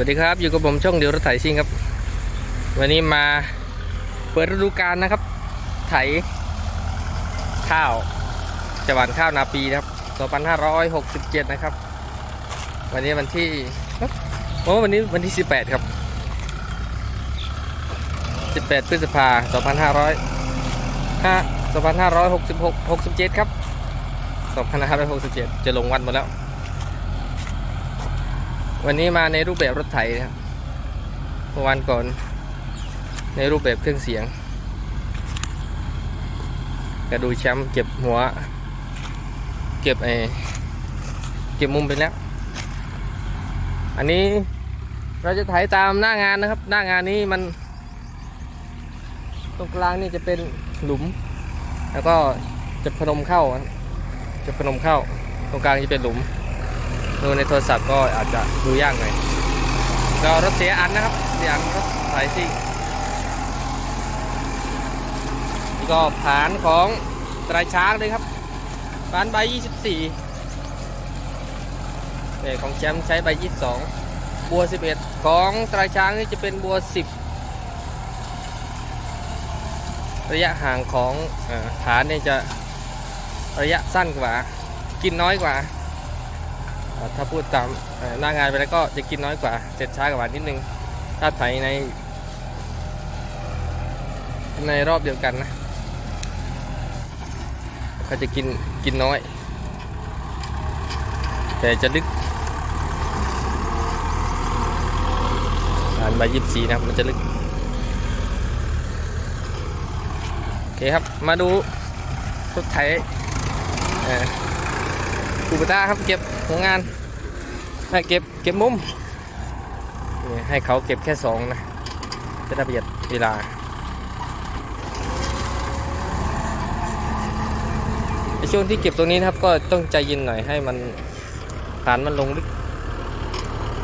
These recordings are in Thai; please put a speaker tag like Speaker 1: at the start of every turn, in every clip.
Speaker 1: วัสดีครับ อยู่กับผมช่องเดียวรถไถซิ่งครับ วันนี้มาเปิดฤดูกาลนะครับ ไถข้าวจะหวานข้าวนาปีนะครับ 2567 นะครับ วันนี้วันที่โอ้วันนี้วันที่ 18 ครับ 18 พฤษภา2500 2566 67 ครับ 2567 จะลงวันหมดแล้ว วันนี้มาในรูปแบบรถไถครับเมื่อวันก่อน ในรูปแบบเครื่องเสียง กระดูแชมป์เก็บหัว เก็บไอเก็บมุมไปแล้ว อันนี้เราจะไถตามหน้างานนะครับ หน้างานนี้มัน ตรงกลางนี่จะเป็นหลุม แล้วก็จะพนมเข้า จะพนมเข้า ตรงกลางจะเป็นหลุม ดูในโทรศัพท์ก็อาจจะดูยากหน่อยก็รถเสียอันนะครับ เสียอันรถสายซิ่งนี่ก็ผานของตรายช้างเลยครับผานใบ 24เนี่ยของแชมป์ใช้ใบ 22 บัว 11 ของตรายช้างนี่จะเป็นบัว 10 ระยะห่างของฐานเนี่ยจะระยะสั้นกว่า กินน้อยกว่า ถ้าพูดตามหน้างานไปแล้วก็จะกินน้อยกว่าเสร็จช้ากว่านิดนึง ถ้าไถใน ในรอบเดียวกันนะ ก็จะกินกินน้อย แต่จะลึกอ่านใบยิบสีนะมันจะลึก โอเคครับมาดูรถไถ เอ่อคูปต้าครับเก็บหัวงานให้เก็บเก็บมุมให้เขาเก็บแค่สองนะ จะได้ประหยัดเวลาในช่วงที่เก็บตรงนี้นะครับก็ต้องใจเย็นหน่อยให้มันฐานมันลงลึก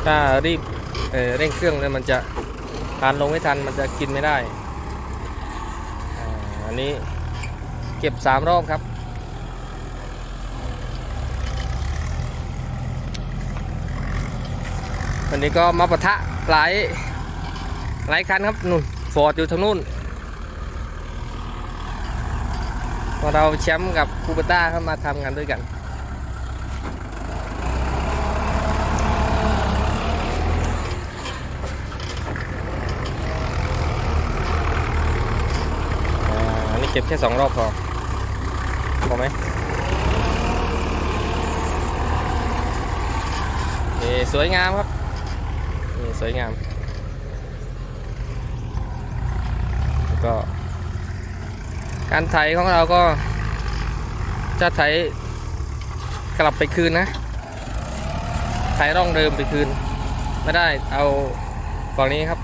Speaker 1: ถ้ารีบเเร่งเครื่องเนี่ยมันจะฐานลงไม่ทันมันจะกินไม่ได้อันนี้เก็บสามรอบครับ วันนี้ก็มาปะทะหลายหลายคันครับนู่นฟอร์ดอยู่ทางนู่นพอเราแชมป์กับคูเปต้าเข้ามาทำงานด้วยกันอันนี้เก็บแค่สองรอบพอ พอไหมสวยงามครับ สวยงาม แล้วก็ การไถของเราก็ จะไถกลับไปคืนนะไถร่องเดิมไปคืน ไม่ได้เอาฝั่งนี้ครับ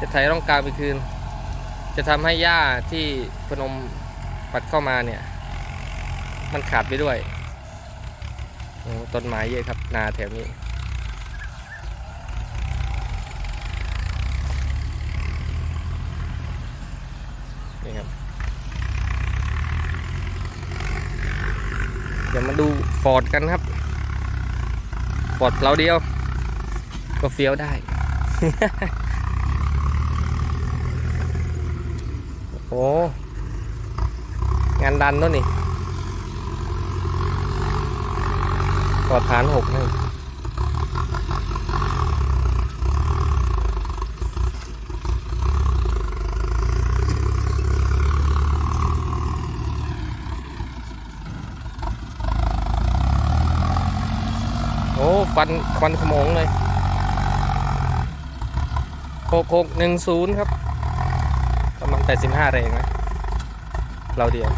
Speaker 1: จะไถร่องกลางไปคืน จะทำให้หญ้าที่พนมปัดเข้ามาเนี่ย มันขาดไปด้วย ต้นไม้เยอะครับนาแถวนี้ นี่ครับเดี๋ยวมาดูฟอร์ดกันครับฟอร์ดเราเดียว ก็เฟี้ยวได้ โอ้งานดันด้วนี่กอดฐานหกนี่ ควันควันขโมงเลยหกหกหนึ่งศูนย์ครับประมาณ85แรงนะเราเดียว